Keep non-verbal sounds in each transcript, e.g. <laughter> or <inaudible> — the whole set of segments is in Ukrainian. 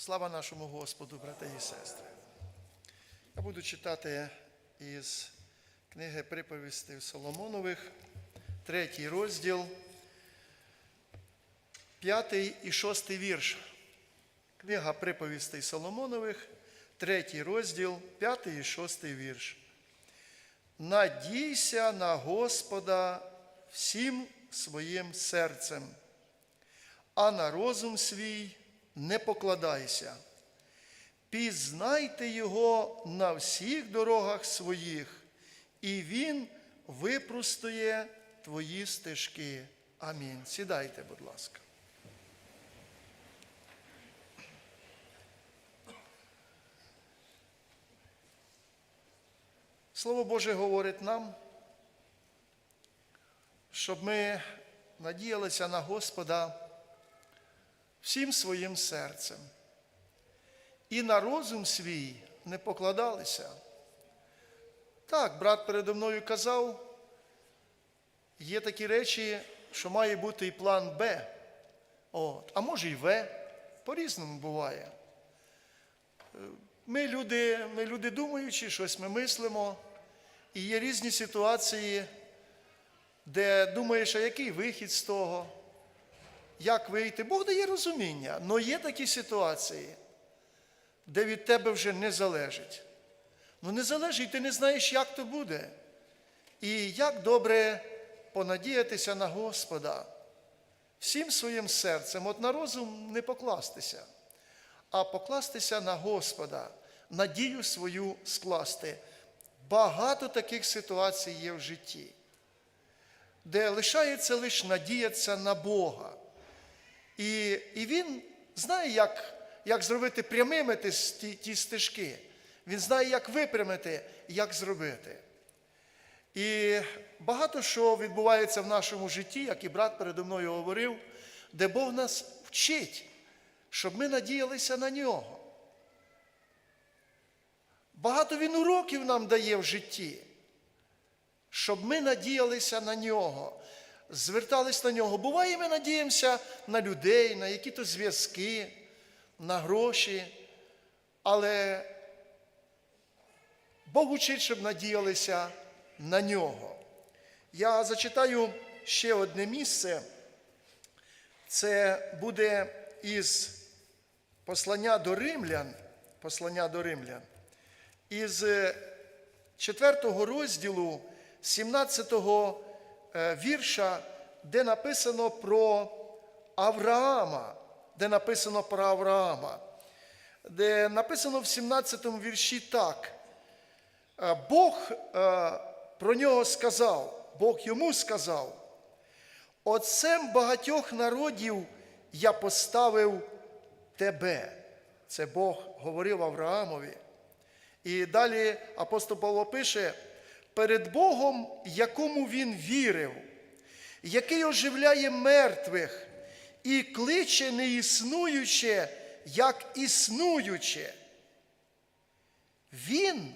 Слава нашому Господу, брати і сестри. Я буду читати із книги приповістей Соломонових, третій розділ, п'ятий і шостий вірш. Книга приповістей Соломонових, третій розділ, п'ятий і шостий вірш. Надійся на Господа всім своїм серцем, а на розум свій не покладайся. Пізнайте Його на всіх дорогах своїх, і Він випростує твої стежки. Амінь. Сідайте, будь ласка. Слово Боже говорить нам, щоб ми надіялися на Господа всім своїм серцем і на розум свій не покладалися. Так, брат передо мною казав, є такі речі, що має бути і план Б, От. а може і В, по-різному буває. Ми люди, ми люди думаючі, щось ми мислимо, і є різні ситуації, де думаєш, а який вихід з того, як вийти. Бог дає розуміння, але є такі ситуації, де від тебе вже не залежить. Ну не залежить, ти не знаєш, як то буде. І як добре понадіятися на Господа всім своїм серцем, от на розум не покластися, а покластися на Господа, надію свою скласти. Багато таких ситуацій є в житті, де лишається лише надіятися на Бога. І, і він знає, як, як зробити прямими ті, ті, стежки. Він знає, як випрямити, як зробити. І багато що відбувається в нашому житті, як і брат передо мною говорив, де Бог нас вчить, щоб ми надіялися на нього. Багато він уроків нам дає в житті, щоб ми надіялися на нього, звертались на нього. Буває, ми надіємося на людей, на які-то зв'язки, на гроші, але Бог учить, щоб надіялися на нього. Я зачитаю ще одне місце. Це буде із послання до римлян, послання до римлян, із 4 розділу 17 вірша, де написано про Авраама, де написано про Авраама, де написано в 17 вірші так. Бог про нього сказав, Бог йому сказав, Отцем багатьох народів я поставив тебе. Це Бог говорив Авраамові. І далі апостол Павло пише, перед Богом, якому він вірив, який оживляє мертвих і кличе неіснуюче, як існуюче. Він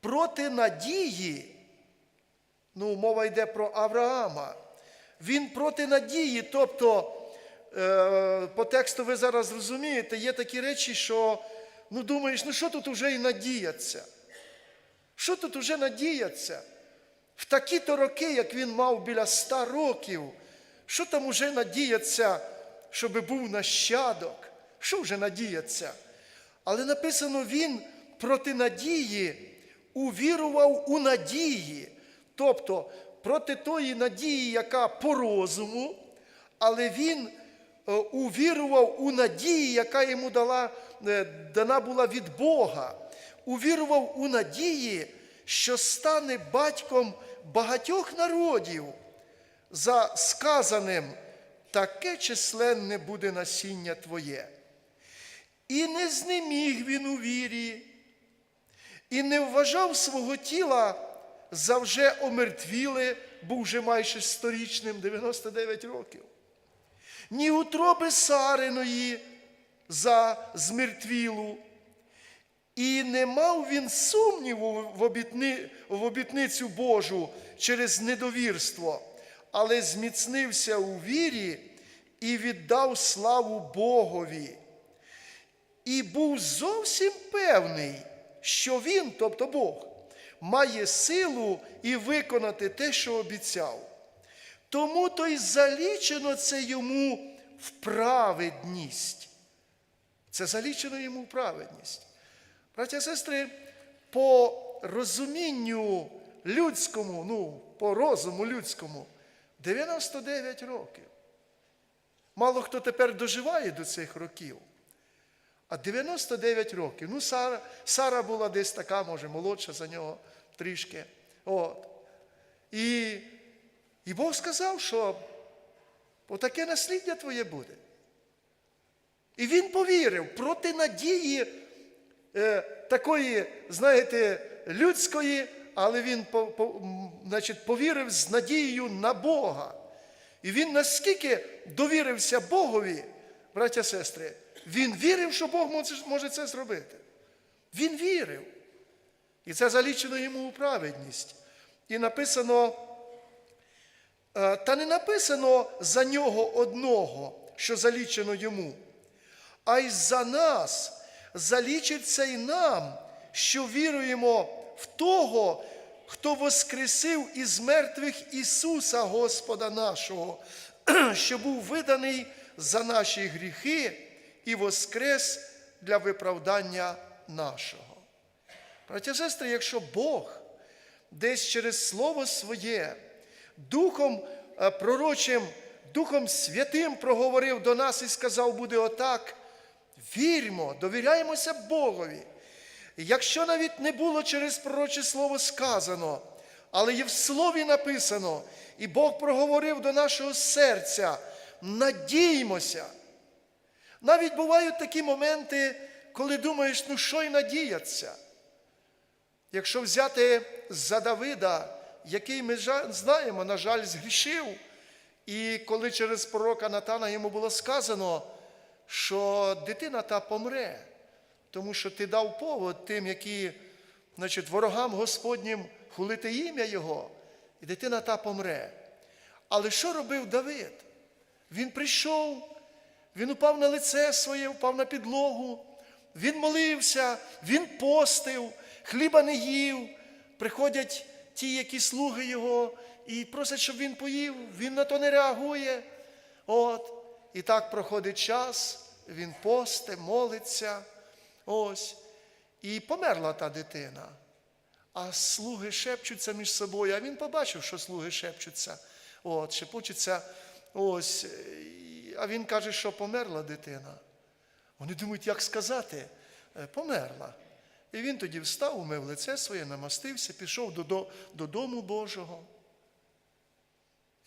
проти надії, ну, мова йде про Авраама, він проти надії, тобто, е, по тексту ви зараз розумієте, є такі речі, що ну, думаєш, ну що тут вже і надіяться? Що тут уже надіяться? В такі-то роки, як він мав біля ста років, що там уже надіяться, щоб був нащадок? Що вже надіяться? Але написано, він проти надії увірував у надії, тобто проти тої надії, яка по розуму, але він е, увірував у надії, яка йому дала, е, дана була від Бога. Увірував у надії, що стане батьком багатьох народів, за сказаним, таке численне буде насіння Твоє. І не знеміг він у вірі, і не вважав свого тіла за вже омертвіле, був вже майже сторічним 99 років, ні утроби Сариної за змертвілу. І не мав він сумніву в, обітни, в обітницю Божу через недовірство, але зміцнився у вірі і віддав славу Богові. і був зовсім певний, що він, тобто Бог, має силу і виконати те, що обіцяв. Тому то й залічено це йому в праведність. Це залічено йому в праведність. Браття сестри, по розумінню людському, ну, по розуму людському, 99 років. Мало хто тепер доживає до цих років. А 99 років. Ну, Сара, Сара була десь така, може, молодша за нього трішки. От. І, і Бог сказав, що отаке насліддя твоє буде. І він повірив проти надії е, такої, знаєте, людської, але він значить, повірив з надією на Бога. І він наскільки довірився Богові, браття сестри, він вірив, що Бог може, може це зробити. Він вірив. І це залічено йому у праведність. І написано, е, та не написано за нього одного, що залічено йому, а й за нас залічиться й нам, що віруємо в того, хто воскресив із мертвих Ісуса Господа нашого, <clears throat> що був виданий за наші гріхи і воскрес для виправдання нашого. Браття і сестри, якщо Бог десь через Слово Своє, Духом е, пророчим, Духом Святим проговорив до нас і сказав, буде отак, віримо, довіряємося Богові. Якщо навіть не було через пророче слово сказано, але є в слові написано, і Бог проговорив до нашого серця, надіймося. Навіть бувають такі моменти, коли думаєш, ну що й надіятися. Якщо взяти за Давида, який ми знаємо, на жаль, згрішив, і коли через пророка Натана йому було сказано, що дитина та помре, тому що ти дав повод тим, які, значить, ворогам Господнім хулити ім'я Його, і дитина та помре. Але що робив Давид? Він прийшов, він упав на лице своє, впав на підлогу, він молився, він постив, хліба не їв. Приходять ті, які слуги його, і просять, щоб він поїв, він на то не реагує. От. І так проходить час, він посте, молиться. Ось. І померла та дитина. А слуги шепчуться між собою, а він побачив, що слуги шепчуться. От, шепочуться. Ось. А він каже, що померла дитина. Вони думають, як сказати, Е, померла. І він тоді встав, умив лице своє, намастився, пішов додо- додому Божого.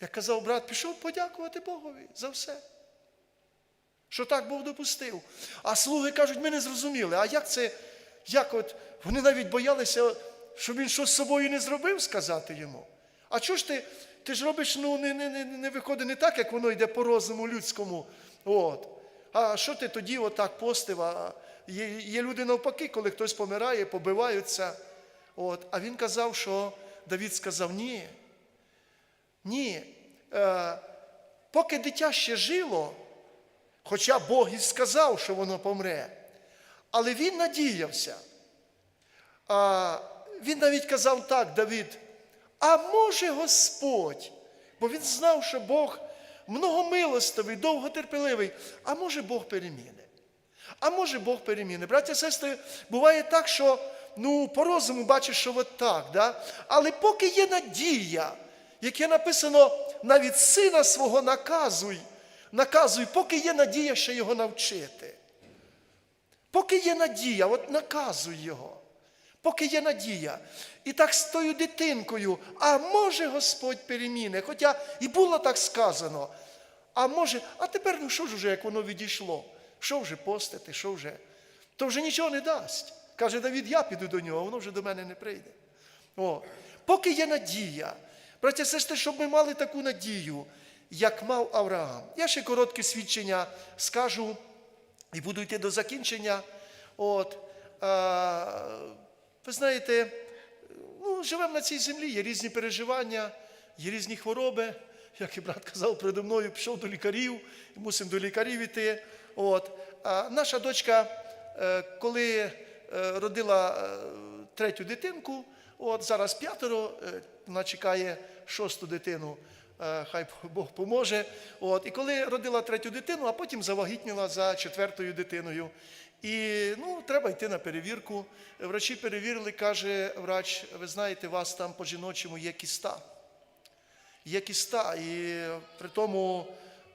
Як казав брат, пішов подякувати Богові за все. Що так Бог допустив. А слуги кажуть, ми не зрозуміли. А як це, як от, вони навіть боялися, щоб він щось з собою не зробив, сказати йому. А чого ж ти, ти ж робиш, ну, не, не, не, не виходить не так, як воно йде по розуму людському. От. А що ти тоді отак постив? А є, є люди навпаки, коли хтось помирає, побиваються. От. А він казав, що Давід сказав, ні. Ні. Е, поки дитя ще жило, хоча Бог і сказав, що воно помре, але він надіявся. А, він навіть казав так, Давид, а може Господь, бо він знав, що Бог многомилостивий, довготерпеливий, а може Бог переміни. А може Бог переміни. Браття сестри, буває так, що ну, по розуму бачиш, що от так, да? але поки є надія, яке написано навіть сина свого наказуй, наказуй, поки є надія ще його навчити. Поки є надія, от наказуй його. Поки є надія. І так з тою дитинкою, а може Господь переміни, хоча і було так сказано. А може, а тепер ну що ж уже, як воно відійшло? Що вже постити, що вже? То вже нічого не дасть. Каже Давід, я піду до нього, воно вже до мене не прийде. О, поки є надія. Браття, сестри, щоб ми мали таку надію, як мав Авраам. Я ще коротке свідчення скажу і буду йти до закінчення. От, а, ви знаєте, ну, живемо на цій землі, є різні переживання, є різні хвороби. Як і брат казав передо мною, пішов до лікарів, і мусимо до лікарів іти. От. А наша дочка е, коли е, родила е, третю дитинку, от зараз п'ятеро, вона чекає шосту дитину. Е, Хай Бог поможе. От, і коли родила третю дитину, а потім завагітніла за четвертою дитиною. І ну, треба йти на перевірку. Врачі перевірили, каже врач, ви знаєте, у вас там по жіночому є кіста. Є кіста, і при тому,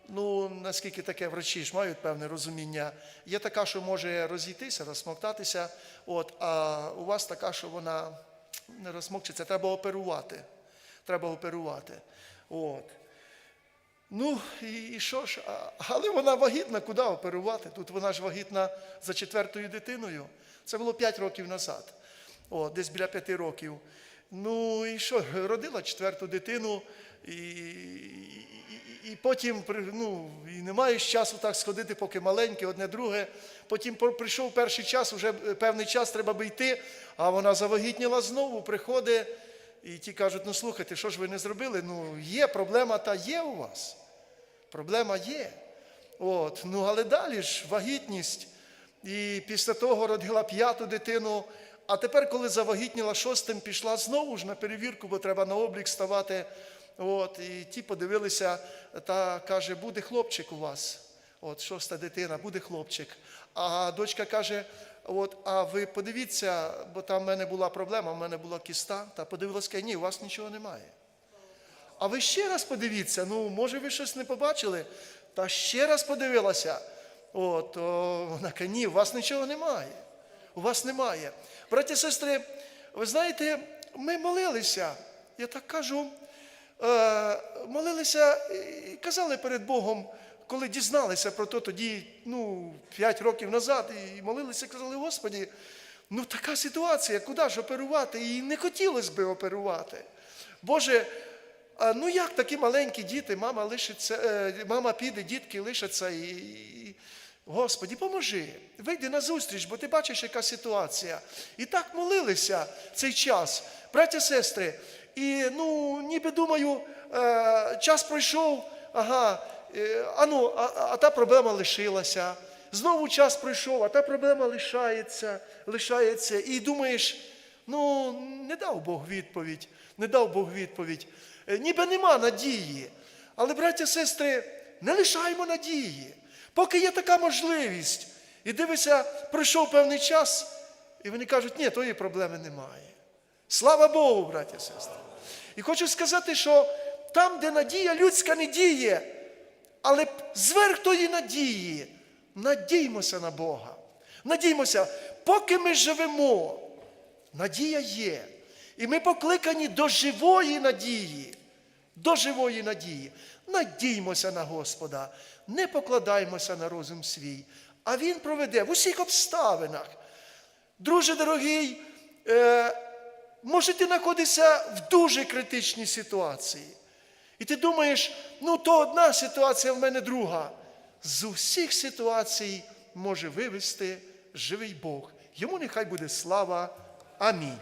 ну наскільки таке врачі ж мають певне розуміння, є така, що може розійтися, розсмоктатися, от, а у вас така, що вона не розсмокчиться, треба оперувати. Треба оперувати. От. Ну, і, і що ж, але вона вагітна, куди оперувати? Тут вона ж вагітна за четвертою дитиною. Це було 5 років назад, О, десь біля 5 років. Ну і що, родила четверту дитину, і, і, і, потім ну, і не маєш часу так сходити, поки маленьке, одне друге. Потім прийшов перший час, вже певний час треба би йти, а вона завагітніла знову, приходить. І ті кажуть, ну слухайте, що ж ви не зробили? Ну, є проблема, та є у вас. Проблема є. От, ну, але далі ж вагітність. І після того родила п'яту дитину. А тепер, коли завагітніла шостим, пішла знову ж на перевірку, бо треба на облік ставати. От, і ті подивилися, та каже, буде хлопчик у вас. От, шоста дитина, буде хлопчик. А дочка каже: от, а ви подивіться, бо там в мене була проблема, в мене була кіста. Та подивилася, ні, у вас нічого немає. А ви ще раз подивіться, ну, може, ви щось не побачили? Та ще раз подивилася. От, о, вона каже, ні, у вас нічого немає. У вас немає. Браті і сестри, ви знаєте, ми молилися. Я так кажу, е, молилися і казали перед Богом, коли дізналися про то тоді, ну, 5 років назад, і молилися, казали, Господі, ну така ситуація, куди ж оперувати? І не хотілося би оперувати. Боже, ну як такі маленькі діти, мама лишиться, е, мама піде, дітки лишаться і. і- Господі, поможи, вийди на зустріч, бо ти бачиш, яка ситуація. І так молилися цей час, браття, сестри. І ну, ніби думаю, е, час пройшов, ага, а ну, а, а та проблема лишилася. Знову час пройшов, а та проблема лишається, лишається. І думаєш, ну, не дав Бог відповідь, не дав Бог відповідь. Е, Ніби нема надії. Але, браття, сестри, не лишаємо надії. Поки є така можливість. І дивися, пройшов певний час, і вони кажуть, ні, тої проблеми немає. Слава Богу, браття сестри. І хочу сказати, що там, де надія людська не діє, але зверх тої надії, надіймося на Бога. Надіймося, поки ми живемо, надія є. І ми покликані до живої надії. До живої надії. Надіймося на Господа, не покладаймося на розум свій, а Він проведе в усіх обставинах. Друже дорогий, е, може ти знаходишся в дуже критичній ситуації. І ти думаєш, ну то одна ситуація в мене друга. З усіх ситуацій може вивести живий Бог. Йому нехай буде слава. Амінь.